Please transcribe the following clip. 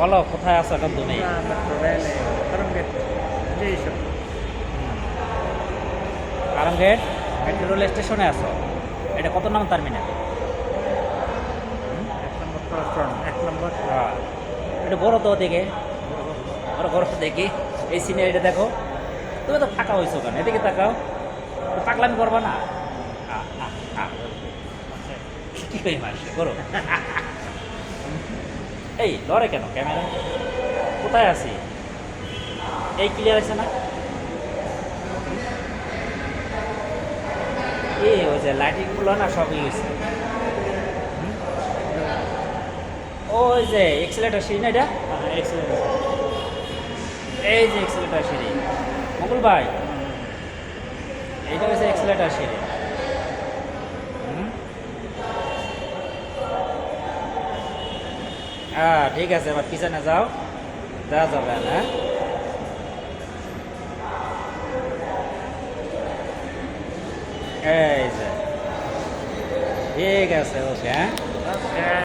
বলো কোথায় আছো? এখন তুমি মেট্রো রেল কারণ গেট যেই সব। কারঙ্গেট মেট্রো রেল স্টেশনে আছো? এটা কত নাম টার্মিনাল? এক নম্বর এক নম্বর। হ্যাঁ। এটা বড় তো দেখে বড় বড় দেখি। এই সিনারিটা দেখো। তুমি তো ফাঁকা হয়েছো কেন? এদিকে তাকাও। তো পাগলামি করবা না। কি কই মাস করো এই, লড়ে কেন? ক্যামেরা? কোথায় আছি? এই ক্লিয়ার আছে না? এই ওই যে লাইটিংগুলো না সবই হয়েছে। ওই যে এক্সেলেটার সিঁড়ি না এটা? এই যে এক্সেলেটার সিঁড়ি। মঙ্গল ভাই, এইটা হচ্ছে এক্সেলেটার সিঁড়ি। হ্যাঁ ঠিক আছে আমার পিছনে যাও। যাওয়া যাবে হ্যাঁ? এই যে। ঠিক আছে, ওকে হ্যাঁ?